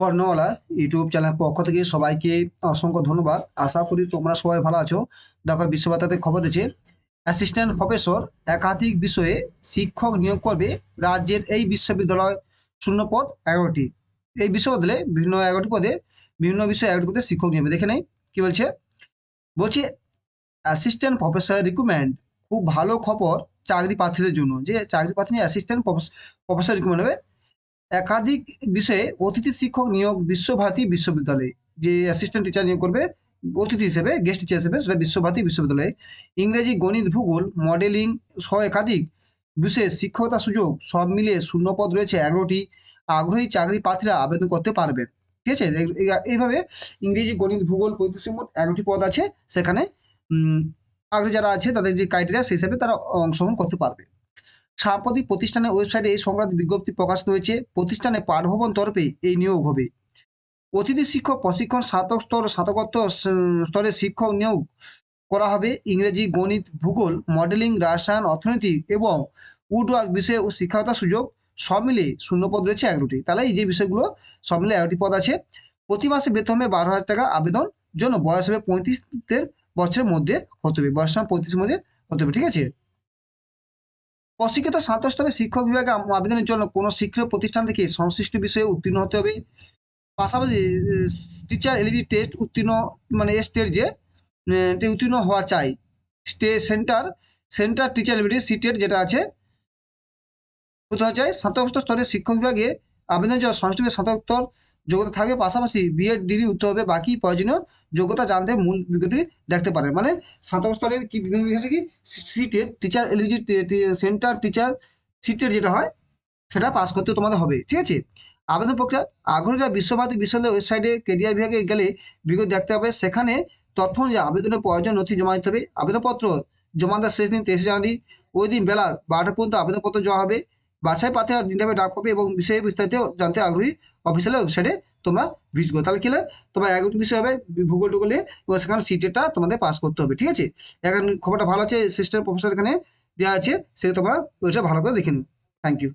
কর্ণওয়ালা YouTube channel পক্ষ থেকে সবাইকে অসংখ্য ধন্যবাদ। আশা করি তোমরা সবাই ভালো আছো। দেখো বিশ্বভারতীতে খবর দিচ্ছে, অ্যাসিস্ট্যান্ট প্রফেসর একাধিক বিষয়ে শিক্ষক নিয়োগ করবে রাজ্যের এই বিশ্ববিদ্যালয় শূন্যপদ এগারোটি। এই বিশ্ববিদ্যালয়ে বিভিন্ন এগারোটি পদে বিভিন্ন বিষয়ে এগারোটি পদে শিক্ষক নিয়োগ দেখে নেই, কি বলছে? বলছে, অ্যাসিস্ট্যান্ট প্রফেসর রিকুমেন্ড খুব ভালো খবর চাকরি প্রার্থীদের জন্য। যে চাকরি প্রার্থী অ্যাসিস্ট্যান্ট প্রফেসর রিক্রুটমেন্ট হবে একাধিক বিষয়ে অতিথি শিক্ষক নিয়োগ বিশ্বভারতী বিশ্ববিদ্যালয়ে, যে অ্যাসিস্ট্যান্ট টিচার নিয়োগ করবে, অতিথি হিসেবে গেস্ট টিচার হিসেবে, সেটা বিশ্বভারতী বিশ্ববিদ্যালয়ে। ইংরেজি, গণিত, ভূগোল মডেলিং সহ একাধিক বিষয়ে শিক্ষকতা সুযোগ সব মিলিয়ে শূন্যপদ রয়েছে এগারোটি আগ্রহী চাকরি প্রার্থীরা আবেদন করতে পারবে। ঠিক আছে? এই- এই- এইভাবে ইংরেজি, গণিত, ভূগোল পঁয়ত্রিশ মোট এগারোটি পদ আছে। সেখানে আগ্রহী যারা আছে, তাদের যে ক্রাইটেরিয়া সেই হিসাবে তারা অংশগ্রহণ করতে পারবে। সাম্প্রতিক প্রতিষ্ঠানের ওয়েবসাইটে এই সংক্রান্ত বিজ্ঞপ্তি প্রকাশিত হয়েছে। প্রতিষ্ঠানে পাঠভবন তরফে এই নিয়োগ হবে। অতিথি শিক্ষক, প্রশিক্ষণ স্নাতক স্তর, স্নাতকোত্তর স্তরে শিক্ষক নিয়োগ করা হবে। ইংরেজি, গণিত, ভূগোল, মডেলিং, রাসায়ন, অর্থনীতি এবং উডওয়ার্ক বিষয়ে শিক্ষকতার সুযোগ সব মিলে শূন্যপদ রয়েছে এগারোটি তাহলে এই যে বিষয়গুলো সব মিলে এগারোটি পদ আছে। প্রতি মাসে বেতন হবে বারো হাজার টাকা আবেদন। জন্য বয়স হবে পঁয়ত্রিশের বছরের মধ্যে হতে হবে। বয়স পঁয়ত্রিশের মধ্যে হতে হবে। ঠিক আছে? প্রশিক্ষিত স্নাতক স্তরে শিক্ষক বিভাগে আবেদনের জন্য কোনো শিক্ষা প্রতিষ্ঠান থেকে সংশ্লিষ্ট বিষয়ে উত্তীর্ণ হতে হবে। পাশাপাশি টিচার এলিজিবিলিটি টেস্ট উত্তীর্ণ মানে স্টেট যে উত্তীর্ণ হওয়া চাই। Stay centre centre teacher eligibility সিটের যেটা আছে হতে চাই। স্নাতক স্তরে শিক্ষক বিভাগে আবেদনের জন্য সংশ্লিষ্ট স্নাতকোত্তর যোগ্যতা থাকবে পাশাপাশি বিএড ডিগ্রি উঠতে হবে বাকি প্রয়োজনীয় যোগ্যতা জানতে মূল বিজ্ঞপ্তি দেখতে পারেন। মানে স্নাতক স্তরের কি বিভিন্ন কি? সিটের টিচার এলিজিবিলিটি সেন্টার টিচার সিটের যেটা হয়, সেটা পাস করতে তোমাদের হবে, ঠিক আছে? আবেদন প্রক্রিয়া, আগ্রহীরা বিশ্বভারতী বিশ্ববিদ্যালয়ের ওয়েবসাইটে কেরিয়ার বিভাগে গেলে বিজ্ঞপ্তি দেখতে হবে সেখানে তথ্য অনুযায়ী আবেদনের প্রয়োজন নথি জমা দিতে হবে। আবেদনপত্র জমা দেওয়ার শেষ দিন তেইশে জানুয়ারি, ওই দিন বেলা বারোটা পর্যন্ত আবেদনপত্র জমা হবে। বাছাই পাতে ইন্টারভিউ ডাক পাবে এবং বিষয়ে বিস্তারিত জানতে আগ্রহী অফিসিয়াল ওয়েবসাইটে তোমরা ভিজিট তাহলে কি তোমার একটু বিষয় হবে, ভূগোল টুগোলে এবং সেখানে সিটেটা তোমাদের পাস করতে হবে, ঠিক আছে? এখন খবরটা ভালো আছে সিস্টেম প্রফেসর এখানে দেওয়া আছে, সে তোমরা ওইটা ভালো করে দেখে নিও। Thank you